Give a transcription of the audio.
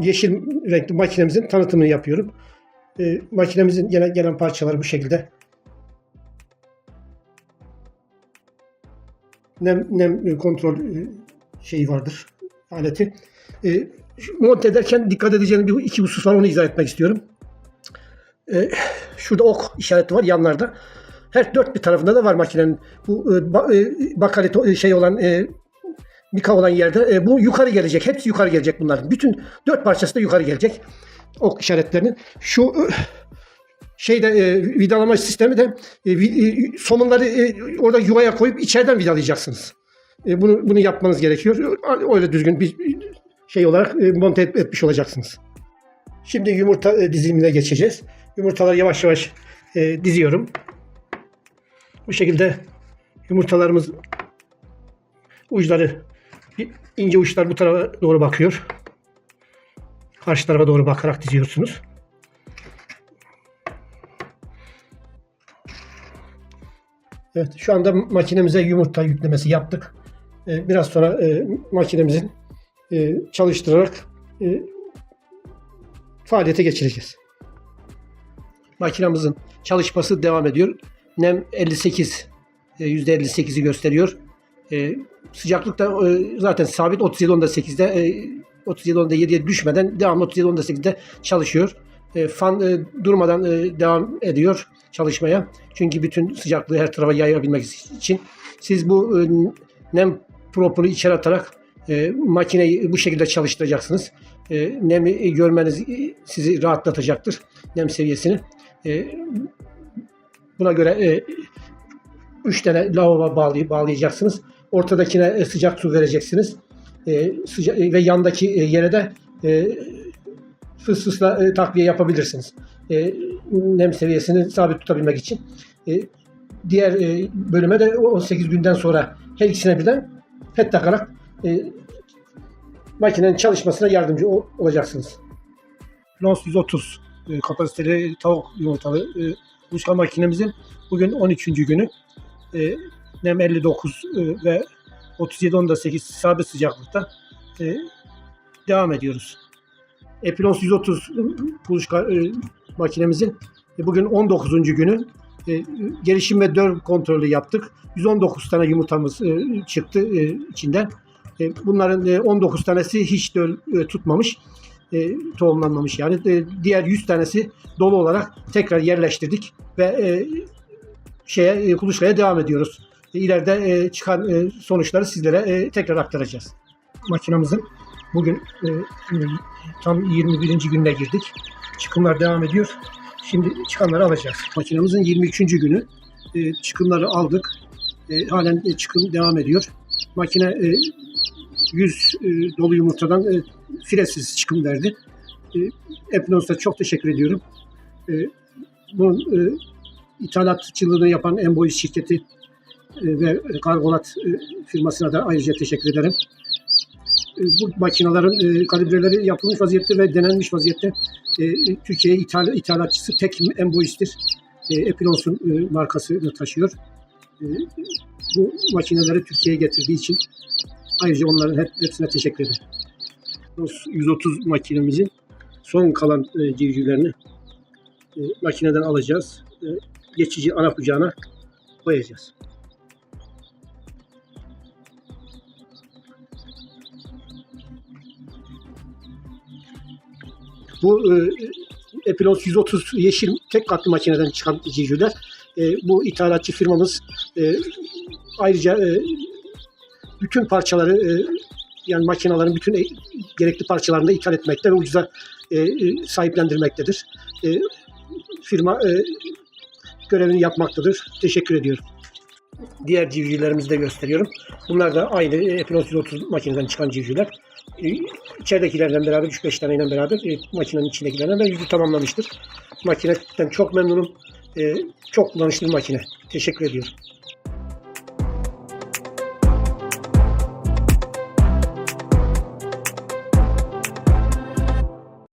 Yeşil renkli makinemizin tanıtımını yapıyorum. Ee, makinemizin gelen, gelen parçalar bu şekilde. Nem, nem kontrol e, şeyi vardır aleti. Şu monte ederken dikkat edeceğiniz bir iki husus var onu izah etmek istiyorum. Ee, şurada ok işareti var yanlarda. Her dört bir tarafında da var makinenin. Bu e, e, bakaret e, şey olan e, mika olan yerde e, bu yukarı gelecek. Hepsi yukarı gelecek bunların. Bütün dört parçası da yukarı gelecek. Ok işaretlerinin. Şu e, şeyde e, vidalama sistemi de e, e, somunları e, orada yuvaya koyup içeriden vidalayacaksınız. E, bunu bunu yapmanız gerekiyor. Öyle düzgün bir şey olarak e, monte et- etmiş olacaksınız. Şimdi yumurta e, dizimine geçeceğiz. Yumurtaları yavaş yavaş e, diziyorum. Bu şekilde yumurtalarımız uçları ince uçlar bu tarafa doğru bakıyor. Karşı tarafa doğru bakarak diziyorsunuz. Evet, şu anda makinemize yumurta yüklemesi yaptık. Ee, Biraz sonra e, makinemizin e, çalıştırarak e, faaliyete geçireceğiz. Makinamızın çalışması devam ediyor. Nem 58, e, %58'i gösteriyor. E, sıcaklık da e, zaten sabit 37.8'de e, 37.7'ye düşmeden devamlı 37.8'de çalışıyor. E, fan e, durmadan e, devam ediyor çalışmaya. Çünkü bütün sıcaklığı her tarafa yayabilmek için siz bu e, nem propunu içeri atarak e, makineyi bu şekilde çalıştıracaksınız. E, nemi görmeniz e, sizi rahatlatacaktır. Nem seviyesini. E, buna göre e, 3 tane lavabo bağlay bağlayacaksınız. Ortadakine e, sıcak su vereceksiniz. E, sıca- e, ve yandaki e, yere de e, fıs fısla e, takviye yapabilirsiniz. E, nem seviyesini sabit tutabilmek için. E, diğer e, bölüme de 18 günden sonra her ikisine birden pet takarak e, makinenin çalışmasına yardımcı ol- olacaksınız. Lons 130 e, kapasiteli tavuk yumurtalı e, kuluçka makinemizin bugün 13. günü. E, nem 59 e, ve 37.8 sabit sıcaklıkta e, devam ediyoruz. Epilons 130 kuluçka e, makinemizin e, bugün 19. günü. Gelişim ve döl kontrolü yaptık. 119 tane yumurtamız çıktı içinden. Bunların e, 19 tanesi hiç döl tutmamış. E, tohumlanmamış yani. E, diğer 100 tanesi dolu olarak tekrar yerleştirdik ve e, şeye e, kuluçkaya devam ediyoruz. E, İleride e, çıkan e, sonuçları sizlere e, tekrar aktaracağız. Makinamızın bugün e, tam 21. gününe girdik. Çıkımlar devam ediyor. Şimdi çıkanları alacağız. Makinamızın 23. günü. E, çıkımları aldık. E, halen e, çıkım devam ediyor. Makine e, 100 e, dolu yumurtadan e, filesiz çıkım verdi. E, Epinos'a çok teşekkür ediyorum. E, bu e, ithalatçılığını yapan Embois şirketi e, ve Kargolat e, firmasına da ayrıca teşekkür ederim. E, Bu makinelerin e, kalibreleri yapılmış vaziyette ve denenmiş vaziyette e, Türkiye'ye ithal, ithalatçısı tek Embois'tir. E, Epilons'un e, markasını taşıyor. E, bu makineleri Türkiye'ye getirdiği için ayrıca onların hep, hepsine teşekkür ederim. 130 makinemizin son kalan e, civcivlerini e, makineden alacağız. E, geçici ana kucağına koyacağız. Bu e, Epilons 130 yeşil tek katlı makineden çıkan civcivler. E, bu ithalatçı firmamız e, ayrıca e, bütün parçaları e, yani makinelerin bütün e, gerekli parçalarını da ithal etmekte ve ucuza e, e, sahiplendirmektedir. E, firma e, görevini yapmaktadır. Teşekkür ediyorum. Diğer civcivlerimizi de gösteriyorum. Bunlar da aynı e, Epilons 130 makineden çıkan civcivler. E, beraber 3-5 taneyle beraber makinenin içindekilerden ben yüzü tamamlamıştır. Makineden çok memnunum. E, çok kullanışlı bir makine. Teşekkür ediyorum.